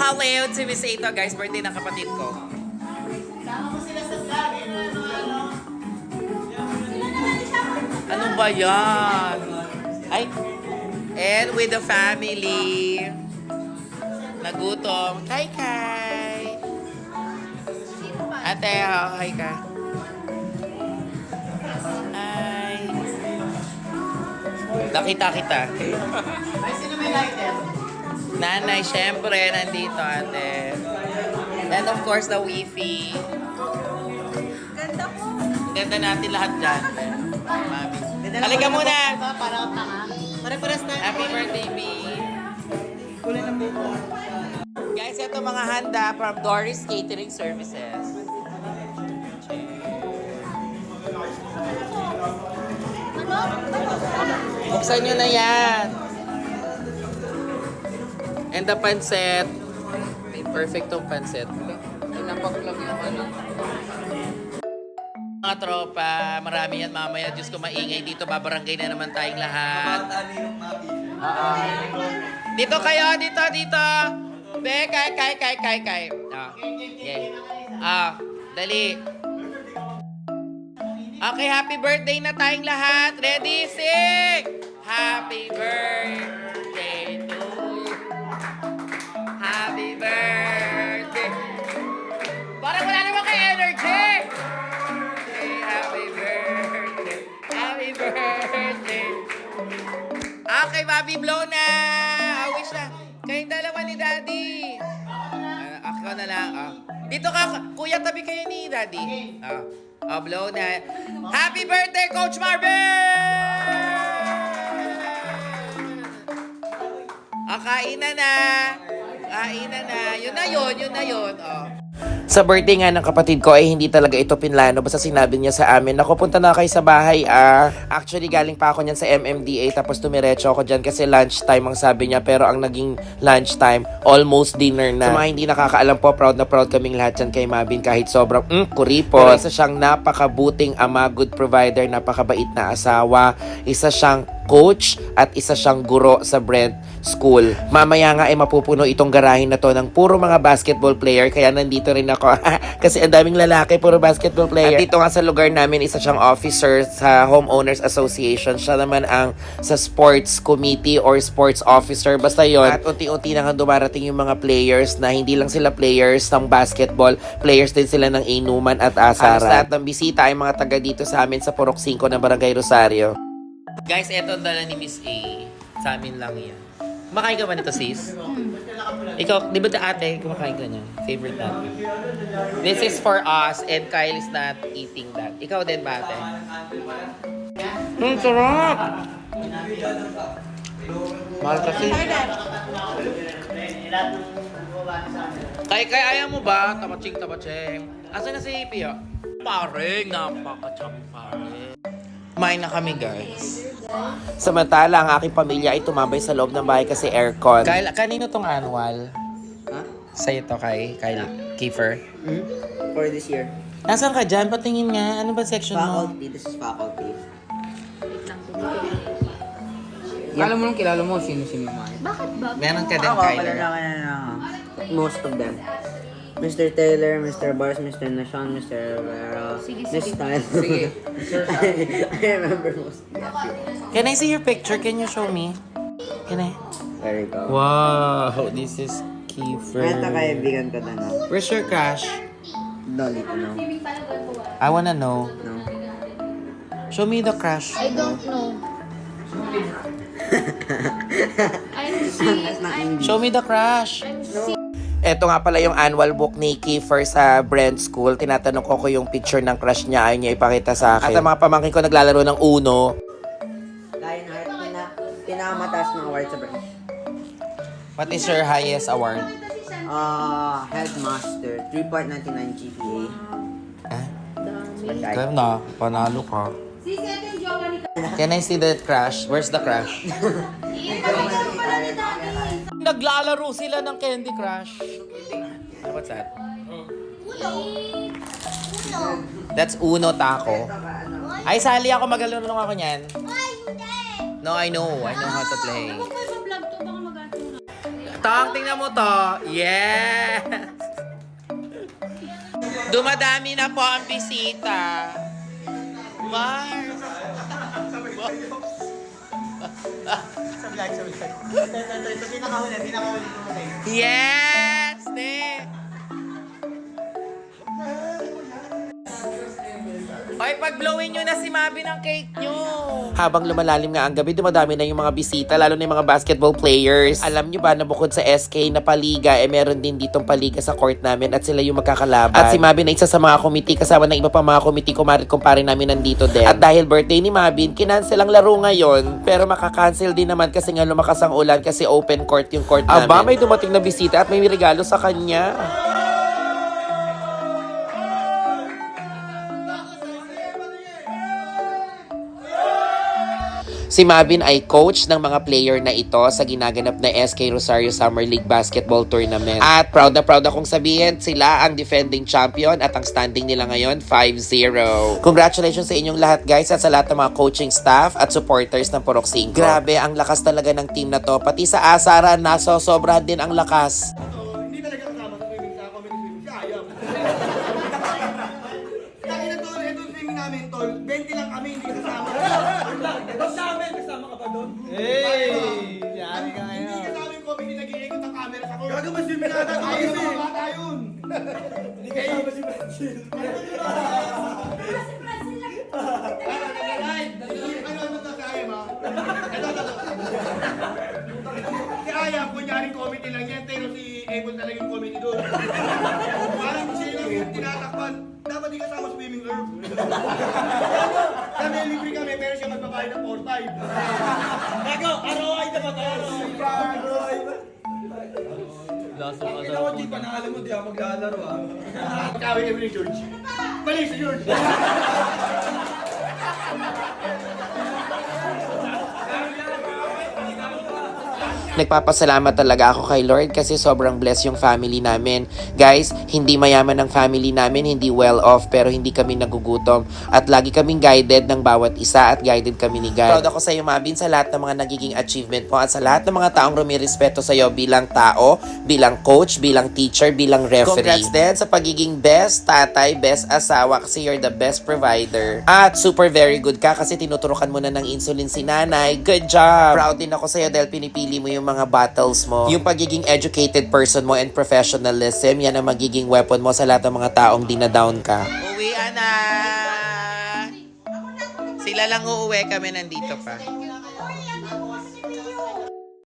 Hello to Miss Ito, guys. Birthday ng kapatid ko. Sama mo sila sa vlog. Ano, ba yan? Ay, and with the family. Nagutom. Kay Kay. Ate, oh, hi ka. Hi. Nakita kita. Ay, sino may lighter? Nanay, syempre, nandito ate. And of course, the wifi. Ganda ko. Ganda natin lahat dyan. Mami. Halika muna. Tanga. Pare-pares na. Happy birthday, B. Kulay ng buko. Guys, ito mga handa from Doris Catering Services. Buksan nyo na yan. And the pancet. Perfect tong pancet. Tinapak lang yung ano. Mga tropa, marami yan mamaya. Diyos ko maingay dito. Babarangay na naman tayong lahat. Oo. Dito kayo, dito, dito. Be, kay, kay, kay, kay, kay. Ah, okay. Ah, dali. Okay, happy birthday na tayong lahat. Ready, sing! Happy birthday to Bobby, blow na. I wish na. Kayong dalawa ni Daddy. Ah, ako na lang. ah. Dito ka, kuya, tabi kayo ni Daddy. Ah, ah, blow na. Happy birthday, Coach Marvin! Ah, kainan na. Kainan na. Yun na yun, yun na yun. Oh. Sa birthday nga ng kapatid ko ay hindi talaga ito pinlano basta sinabi niya sa amin na punta na kayo sa bahay ah. Actually galing pa ako niyan sa MMDA tapos tumiretso ako dyan kasi lunchtime ang sabi niya pero ang naging lunchtime almost dinner na. Sa mga hindi nakakaalam po proud na proud kaming lahat dyan kay Mabin kahit sobrang mm, kuripot. Pero isa siyang napakabuting ama, good provider, napakabait na asawa, isa siyang coach at isa siyang guro sa Brent School. Mamaya nga ay mapupuno itong garahe na to ng puro mga basketball player kaya nandito rin ako kasi ang daming lalaki puro basketball player. At dito nga sa lugar namin isa siyang officer sa Homeowners Association. Siya naman ang sa sports committee or sports officer basta yon. At unti-unti na nga dumarating yung mga players na hindi lang sila players ng basketball, players din sila ng Inuman at Asara. Halos lahat ng bisita ay mga taga dito sa amin sa Purok 5 ng Barangay Rosario. Guys, eto ang dala ni Miss A. Sa amin lang yan. Kumakain ka ba nito, sis? Ikaw, di ba ate, kumakain ka niya? Favorite natin. This is for us and Kyle is not eating that. Ikaw din ba, ate? Hmm, sarap! Mahal kasi. Kay, kay, ayaw mo ba? Tabaching, tabaching. Asan na si Pio? Pareng, napaka-chubby pareng. Kumain na kami, guys. Samantala, ang aking pamilya ay tumambay sa loob ng bahay kasi aircon. Kyle, kanino tong annual? Ha? Sa'yo to, kay Kyle Kiefer. Hmm? For this year. Nasaan ka dyan? Patingin nga. Ano ba section mo? Faculty. This is faculty. Kala mo nung kilala mo sino-sino yung mga. Bakit ba? Meron ka din, Ako, Kyle. pala na na most of them. Mr. Taylor, Mr. Bars, Mr. Nashon, Mr. Rivera, Sige, Miss sige. Style. Sige. I remember most. Can I see your picture? Can you show me? Can I? There you go. Wow, this is Kiefer. Ito kaibigan ko na no. Where's your crush? Don't need to know. I wanna know. No. Show me the crush. I don't know. I'm. I'm, Show me the crush. I'm. Ito nga pala yung annual book ni Kiefer sa Brent School. Tinatanong ko ko yung picture ng crush niya. Ayaw niya ipakita sa akin. At ang mga pamangkin ko naglalaro ng Uno. Lionheart, pina, pinakamataas ng award sa branch. What is your highest award? Uh, Headmaster, 3.99 GPA. Ah, Dami. ikaw na. Panalo ka. Can I see the crush? Where's the crush? Naglalaro sila ng Candy Crush. What's that? That's Uno Taco. Ay, sali ako. Magalaro ako niyan. No, I know. I know how to play. Baka mag Tong, tingnan mo to. Yes! Dumadami na po ang bisita. Mars! Sa vlog, sa vlog. Ito, ito, ito, ito, pinakahuli, pinakahuli ko. Yes! Ne! Hoy, pag-blowin nyo na si Mabi ng cake nyo. Habang lumalalim nga ang gabi, dumadami na yung mga bisita, lalo na yung mga basketball players. Alam nyo ba na bukod sa SK na paliga, eh meron din ditong paliga sa court namin at sila yung magkakalaban. At si Mabi na isa sa mga committee, kasama ng iba pang mga committee, kumarit kumpare namin nandito din. At dahil birthday ni Mabin, kinansel ang laro ngayon. Pero makakancel din naman kasi nga lumakas ang ulan kasi open court yung court namin. Aba, may dumating na bisita at may regalo sa kanya. Si Mavin ay coach ng mga player na ito sa ginaganap na SK Rosario Summer League Basketball Tournament. At proud na proud akong sabihin, sila ang defending champion at ang standing nila ngayon 5-0. Congratulations sa inyong lahat guys at sa lahat ng mga coaching staff at supporters ng Purok 5. Grabe, ang lakas talaga ng team na to. Pati sa asaran, nasosobrahan din ang lakas. Yung comedy, nag-iikot ang camera sa court. Gago ba swimming natin? Ayos sa mga bata yun. Hindi kasama si Francine. Ano ano to sa Ayam ha? Ito, ito, ito. Si Ayam, kunyaring comedy lang yan, pero si Ebon talaga yung comedy doon. Parang siya lang yung tinatakpan. Dapat di kasama swimming girl. Kami libre kami, pero siya magbabayad ng 4-5. Gago, ROI na ba tayo? ROI ba? Ang ginawa, di pa na alam mo, di ako maglalaro ah. Kawin kami ni George. Mali si George. Nagpapasalamat talaga ako kay Lord kasi sobrang blessed yung family namin. Guys, hindi mayaman ang family namin, hindi well off, pero hindi kami nagugutom. At lagi kaming guided ng bawat isa at guided kami ni God. Proud ako sa iyo, Mabin, sa lahat ng mga nagiging achievement mo at sa lahat ng mga taong rumirespeto sa iyo bilang tao, bilang coach, bilang teacher, bilang referee. Congrats din sa pagiging best tatay, best asawa kasi you're the best provider. At super very good ka kasi tinuturukan mo na ng insulin si nanay. Good job! Proud din ako sa iyo dahil pinipili mo yung mga battles mo. Yung pagiging educated person mo and professionalism, yan ang magiging weapon mo sa lahat ng mga taong dinadown ka. Uwi na! Sila lang uuwi kami nandito pa.